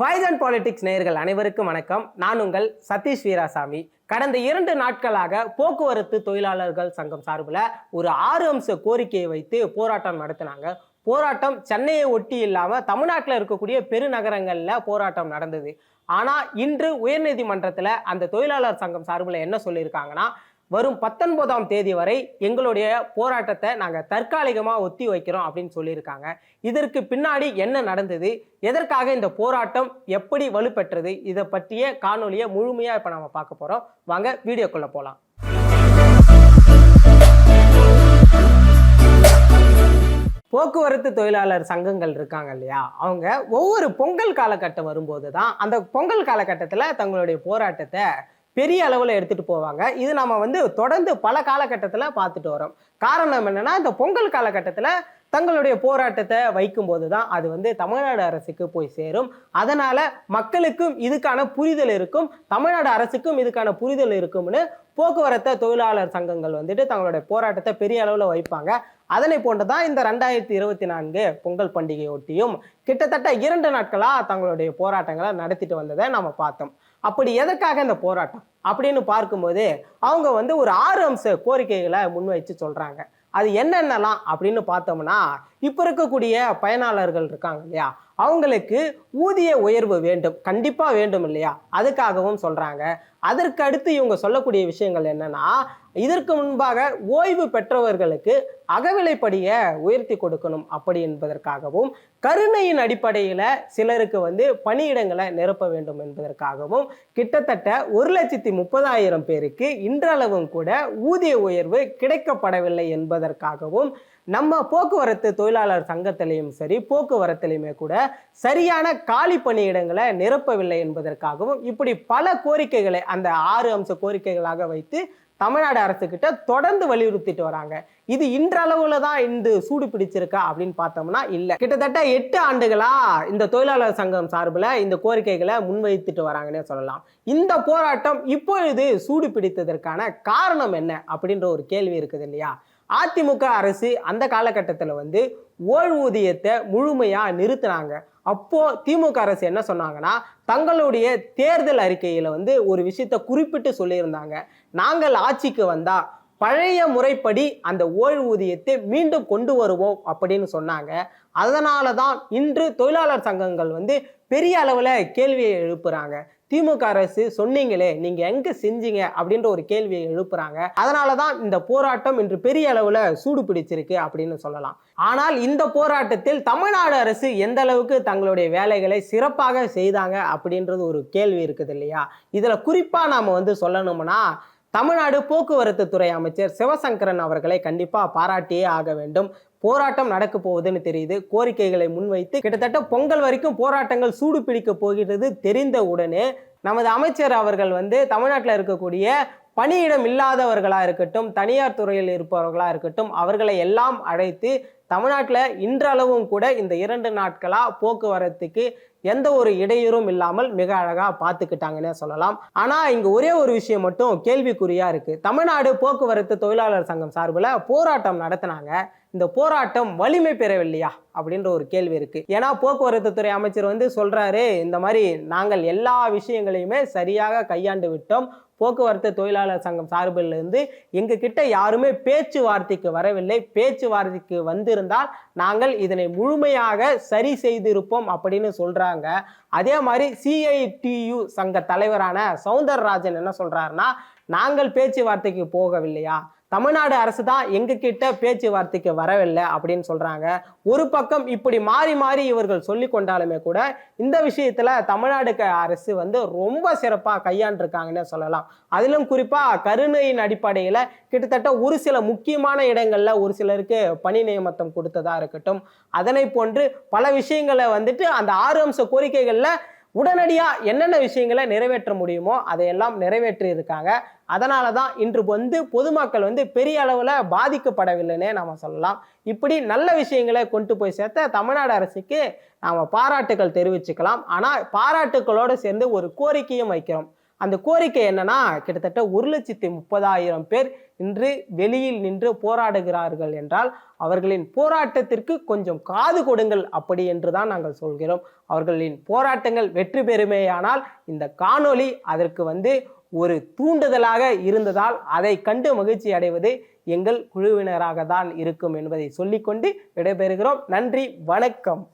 Faiz and politics நேயர்கள் அனைவருக்கும் வணக்கம். நான் உங்கள் சதீஷ் வீராசாமி. கடந்த இரண்டு நாட்களாக போக்குவரத்து தொழிலாளர்கள் சங்கம் சார்பில் ஒரு ஆறு அம்ச கோரிக்கையை வைத்து போராட்டம் நடத்தினாங்க. போராட்டம் சென்னையை ஒட்டி இல்லாமல் தமிழ்நாட்டில் இருக்கக்கூடிய பெருநகரங்களில் போராட்டம் நடந்தது. ஆனால் இன்று உயர்நீதிமன்றத்தில் அந்த தொழிலாளர் சங்கம் சார்பில் என்ன சொல்லியிருக்காங்கன்னா வரும் பத்தொன்பதாம் தேதி வரை எங்களுடைய போராட்டத்தை நாங்கள் தற்காலிகமாக ஒத்தி வைக்கிறோம் அப்படின்னு சொல்லியிருக்காங்க. இதற்கு பின்னாடி என்ன நடந்தது? எதற்காக இந்த போராட்டம் எப்படி வலுப்பெற்றது? இதை பற்றிய காணொலியை முழுமையாக இப்போ நம்ம பார்க்க போகிறோம் வாங்க வீடியோக்குள்ளே போகலாம் போக்குவரத்து தொழிலாளர் சங்கங்கள் இருக்காங்க இல்லையா? அவங்க ஒவ்வொரு பொங்கல் காலகட்டம் வரும்போது தான் அந்த பொங்கல் காலகட்டத்தில் தங்களுடைய போராட்டத்தை பெரிய அளவில் எடுத்துட்டு போவாங்க. இது நம்ம வந்து தொடர்ந்து பல காலகட்டத்தில் பார்த்துட்டு வரோம். காரணம் என்னென்னா இந்த பொங்கல் காலகட்டத்தில் தங்களுடைய போராட்டத்தை வைக்கும்போது தான் அது வந்து தமிழ்நாடு அரசுக்கு போய் சேரும். அதனால் மக்களுக்கும் இதுக்கான புரிதல் இருக்கும். தமிழ்நாடு அரசுக்கும் இதுக்கான புரிதல் இருக்கும்னு போக்குவரத்து தொழிலாளர் சங்கங்கள் வந்துட்டு தங்களுடைய போராட்டத்தை பெரிய அளவில் வைப்பாங்க. அதனை போன்று தான் இந்த ரெண்டாயிரத்தி இருபத்தி நான்கு பொங்கல் பண்டிகையொட்டியும் கிட்டத்தட்ட இரண்டு நாட்களாக தங்களுடைய போராட்டங்களை நடத்திட்டு வந்ததை நம்ம பார்த்தோம். அப்படி எதற்காக இந்த போராட்டம்? அப்படின்னு பார்க்கும்போது அவங்க வந்து ஒரு ஆறு அம்ச கோரிக்கைகளை முன்வைச்சு சொல்றாங்க. அது என்னென்னலாம் அப்படின்னு பார்த்தோம்னா இப்போ இருக்கக்கூடிய பயனாளர்கள் இருக்காங்க இல்லையா? அவங்களுக்கு ஊதிய உயர்வு வேண்டும் கண்டிப்பாக வேண்டும் இல்லையா? அதுக்காகவும் சொல்கிறாங்க அதற்கு அடுத்து இவங்க சொல்லக்கூடிய விஷயங்கள் என்னன்னா இதற்கு முன்பாக ஓய்வு பெற்றவர்களுக்கு அகவிலைப்படியை உயர்த்தி கொடுக்கணும் அப்படி என்பதற்காகவும் கருணையின் அடிப்படையில் சிலருக்கு வந்து பணியிடங்களை நிரப்ப வேண்டும் என்பதற்காகவும் கிட்டத்தட்ட ஒரு லட்சத்தி முப்பதாயிரம் பேருக்கு இன்றளவும் கூட ஊதிய உயர்வு கிடைக்கப்படவில்லை என்பதற்காகவும் நம்ம போக்குவரத்து தொழிலாளர் சங்கத்திலையும் சரி போக்குவரத்திலையுமே கூட சரியான காலி பணியிடங்களை நிரப்பவில்லை என்பதற்காகவும் இப்படி பல கோரிக்கைகளை அந்த ஆறு அம்ச கோரிக்கைகளாக வைத்து தமிழ்நாடு அரசுக்கிட்ட தொடர்ந்து வலியுறுத்திட்டு வராங்க. இது இன்றளவுல தான் இந்த சூடு பிடிச்சிருக்கா அப்படின்னு பார்த்தோம்னா இல்லை. கிட்டத்தட்ட எட்டு ஆண்டுகளா இந்த தொழிலாளர் சங்கம் சார்பில் இந்த கோரிக்கைகளை முன்வைத்துட்டு வராங்கன்னே சொல்லலாம். இந்த போராட்டம் இப்பொழுது சூடு பிடித்ததற்கான காரணம் என்ன அப்படின்ற ஒரு கேள்வி இருக்குது இல்லையா? அதிமுக அரசு அந்த காலகட்டத்தில் வந்து ஓய்வூதியத்தை முழுமையாக நிறுத்தினாங்க. அப்போது திமுக அரசு என்ன சொன்னாங்கன்னா தங்களுடைய தேர்தல் அறிக்கையில் வந்து ஒரு விஷயத்தை குறிப்பிட்டு சொல்லியிருந்தாங்க. நாங்கள் ஆட்சிக்கு வந்தால் பழைய முறைப்படி அந்த ஓய்வூதியத்தை மீண்டும் கொண்டு வருவோம் அப்படின்னு சொன்னாங்க. அதனால தான் இன்று தொழிலாளர் சங்கங்கள் வந்து பெரிய அளவில் கேள்வியை எழுப்புறாங்க. திமுக அரசு சொன்னீங்களே நீங்க எங்க செஞ்சீங்க அப்படின்ற ஒரு கேள்வியை எழுப்புறாங்க. அதனால தான் இந்த போராட்டம் இன்று பெரிய அளவுல சூடு பிடிச்சிருக்கு அப்படின்னு சொல்லலாம். ஆனால் இந்த போராட்டத்தில் தமிழ்நாடு அரசு எந்த அளவுக்கு தங்களுடைய வேலைகளை சிறப்பாக செய்தாங்க அப்படின்றது ஒரு கேள்வி இருக்குது இல்லையா? இதுல குறிப்பா நாம வந்து சொல்லணும்னா தமிழ்நாடு போக்குவரத்து துறை அமைச்சர் சிவசங்கரன் அவர்களை கண்டிப்பாக பாராட்டியே ஆக வேண்டும். போராட்டம் நடக்க போகுதுன்னு தெரியுது. கோரிக்கைகளை முன்வைத்து கிட்டத்தட்ட பொங்கல் வரைக்கும் போராட்டங்கள் சூடு பிடிக்க போகிறது தெரிந்த உடனே நமது அமைச்சர் அவர்கள் வந்து தமிழ்நாட்டில் இருக்கக்கூடிய பணியிடம் இல்லாதவர்களாக இருக்கட்டும் தனியார் துறையில் இருப்பவர்களாக இருக்கட்டும் அவர்களை எல்லாம் அழைத்து தமிழ்நாட்டில் இன்றளவும் கூட இந்த இரண்டு நாட்களாக போக்குவரத்துக்கு எந்த ஒரு இடையூறும் இல்லாமல் மிக அழகாக பார்த்துக்கிட்டாங்கன்னே சொல்லலாம். ஆனால் இங்கே ஒரே ஒரு விஷயம் மட்டும் கேள்விக்குறியாக இருக்குது தமிழ்நாடு போக்குவரத்து தொழிலாளர் சங்கம் சார்பில் போராட்டம் நடத்தினாங்க. இந்த போராட்டம் வலிமை பெறவில்லையா? அப்படின்ற ஒரு கேள்வி இருக்கு. ஏன்னா போக்குவரத்து துறை அமைச்சர் வந்து சொல்றாரு இந்த மாதிரி நாங்கள் எல்லா விஷயங்களையுமே சரியாக கையாண்டு விட்டோம். போக்குவரத்து தொழிலாளர் சங்கம் சார்பில் இருந்து எங்க கிட்ட யாருமே பேச்சுவார்த்தைக்கு வரவில்லை. பேச்சுவார்த்தைக்கு வந்திருந்தால் நாங்கள் இதனை முழுமையாக சரி செய்திருப்போம் அப்படின்னு சொல்றாங்க. அதே மாதிரி சிஐடியு சங்க தலைவரான சவுந்தரராஜன் என்ன சொல்கிறாருன்னா நாங்கள் பேச்சுவார்த்தைக்கு போகவில்லையா? தமிழ்நாடு அரசு தான் எங்ககிட்ட பேச்சுவார்த்தைக்கு வரவில்லை அப்படின்னு சொல்றாங்க. ஒரு பக்கம் இப்படி மாறி மாறி இவர்கள் சொல்லி கொண்டாலுமே கூட இந்த விஷயத்துல தமிழ்நாடு அரசு வந்து ரொம்ப சிறப்பாக கையாண்டிருக்காங்கன்னு சொல்லலாம். அதிலும் குறிப்பா கருணையின் அடிப்படையில கிட்டத்தட்ட ஒரு சில முக்கியமான இடங்கள்ல ஒரு சிலருக்கு பணி நியமனம் கொடுத்ததா இருக்கட்டும். அதனை போன்று பல விஷயங்களை வந்துட்டு அந்த ஆறு அம்ச கோரிக்கைகளில் உடனடியாக என்னென்ன விஷயங்களை நிறைவேற்ற முடியுமோ அதையெல்லாம் நிறைவேற்றியிருக்காங்க. அதனால தான் இன்று வந்து பொதுமக்கள் வந்து பெரிய அளவில் பாதிக்கப்படவில்லைன்னே நாம் சொல்லலாம். இப்படி நல்ல விஷயங்களை கொண்டு போய் சேர்த்த தமிழ்நாடு அரசுக்கு நாம் பாராட்டுகள் தெரிவிச்சுக்கலாம். ஆனால் பாராட்டுகளோடு சேர்ந்து ஒரு கோரிக்கையும் வைக்கிறோம். அந்த கோரிக்கை என்னன்னா கிட்டத்தட்ட ஒரு லட்சத்தி முப்பதாயிரம் பேர் இன்று வெளியில் நின்று போராடுகிறார்கள் என்றால் அவர்களின் போராட்டத்திற்கு கொஞ்சம் காது கொடுங்கள் அப்படி என்று தான் நாங்கள் சொல்கிறோம். அவர்களின் போராட்டங்கள் வெற்றி பெறுமேயானால் இந்த காணொளி அதற்கு வந்து ஒரு தூண்டுதலாக இருந்ததால் அதை கண்டு மகிழ்ச்சி அடைவது எங்கள் குழுவினராக தான் இருக்கும் என்பதை சொல்லிக்கொண்டு விடைபெறுகிறோம். நன்றி வணக்கம்.